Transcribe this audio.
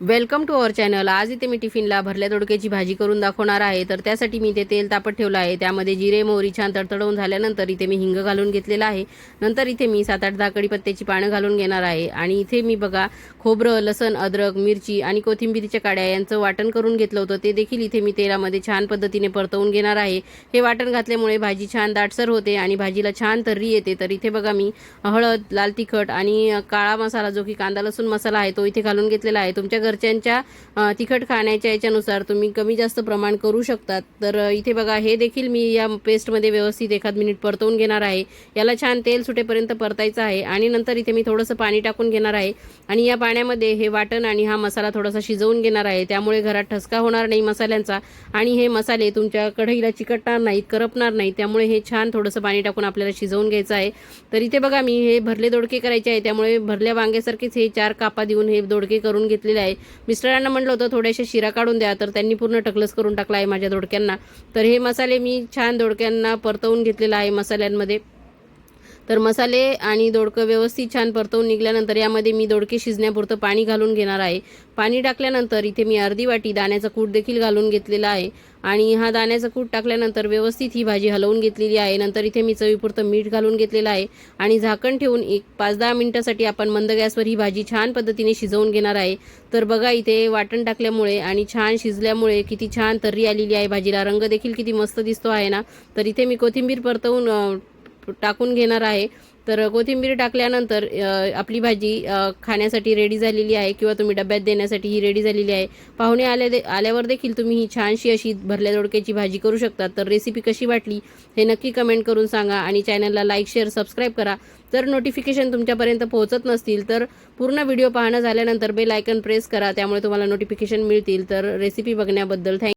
Welcome to our channel. आज इथे मी टिफिनला भरल्या दोडक्याची भाजी करून दाखवणार आहे. तर त्यासाठी मी इथे तेल तापत ठेवलं आहे. त्यामध्ये जिरे मोहरी छान तडतडवून झाल्यानंतर इथे मी हिंग घालून घेतलेला आहे. नंतर इथे मी सात आठ दहा कढीपत्त्याची पानं घालून घेणार आहे. आणि इथे मी बघा खोबरं लसण अद्रक मिरची आणि कोथिंबीरीच्या काड्या यांचं वाटण करून घेतलं होतं. ते देखील इथे मी तेलामध्ये छान पद्धतीने परतवून घेणार आहे. हे वाटण घातल्यामुळे भाजी छान दाटसर होते आणि भाजीला छान तर्री येते. तर इथे बघा मी हळद लाल तिखट आणि काळा मसाला जो की कांदा लसूण मसाला आहे तो इथे घालून घेतलेला आहे. तुमच्या घरच्यांच्या तिखट खाण्याच्या याच्यानुसार तुम्ही कमी जास्त प्रमाण करू शकतात. तर इथे बघा हे देखील मी या पेस्टमध्ये व्यवस्थित एखाद मिनिट परतवून घेणार आहे. याला छान तेल सुटेपर्यंत परतायचं आहे आणि नंतर इथे मी थोडंसं पाणी टाकून घेणार आहे. आणि या पाण्यामध्ये हे वाटण आणि हा मसाला थोडासा शिजवून घेणार आहे. त्यामुळे घरात ठसका होणार नाही मसाल्यांचा आणि हे मसाले तुमच्या कढईला चिकटणार नाहीत करपणार नाही त्यामुळे हे छान थोडंसं पाणी टाकून आपल्याला शिजवून घ्यायचं आहे. तर इथे बघा मी हे भरले दोडके करायचे आहे. त्यामुळे भरल्या वांग्यासारखेच हे चार कापा देऊन हे दोडके करून घेतलेले आहे. मिस्टरांना म्हटलं होतं थोड्याशा शिरा काढून द्या तर त्यांनी पूर्ण टकलस करून टाकला आहे माझ्या दोडक्यांना. तर हे मसाले मी छान दोडक्यांना परतवून घेतलेला आहे मसाल्यांमध्ये. तर मसाले आणि दोडकं व्यवस्थित छान परतवून निघाल्यानंतर यामध्ये मी दोडके शिजण्यापुरतं पाणी घालून घेणार आहे. पाणी टाकल्यानंतर इथे मी अर्धी वाटी दाण्याचा कूट देखील घालून घेतलेला आहे. आणि हा दाण्याचा कूट टाकल्यानंतर व्यवस्थित ही भाजी हलवून घेतलेली आहे. नंतर इथे मी चवीपुरतं मीठ घालून घेतलेलं आहे. आणि झाकण ठेवून एक पाच दहा मिनिटासाठी आपण मंद गॅसवर ही भाजी छान पद्धतीने शिजवून घेणार आहे. तर बघा इथे वाटण टाकल्यामुळे आणि छान शिजल्यामुळे किती छान तर्री आलेली आहे. भाजीला रंग देखील किती मस्त दिसतो आहे ना. तर इथे मी कोथिंबीर परतवून टाकून घेणार आहे. तर कोथिंबीर टाकल्यानंतर आपली भाजी खाण्यासाठी रेडी झालेली आहे किंवा तुम्ही डब्यात देण्यासाठी ही रेडी झालेली आहे. पाहुणे आल्या दे आल्यावर देखील तुम्ही ही छानशी अशी भरल्या दोडक्याची भाजी करू शकता. तर रेसिपी कशी वाटली हे नक्की कमेंट करून सांगा आणि चॅनलला लाईक शेअर सबस्क्राईब करा. जर नोटिफिकेशन तुमच्यापर्यंत पोहोचत नसतील तर पूर्ण व्हिडिओ पाहणं झाल्यानंतर बेल आयकन प्रेस करा. त्यामुळे तुम्हाला नोटिफिकेशन मिळतील. तर रेसिपी बघण्याबद्दल थँक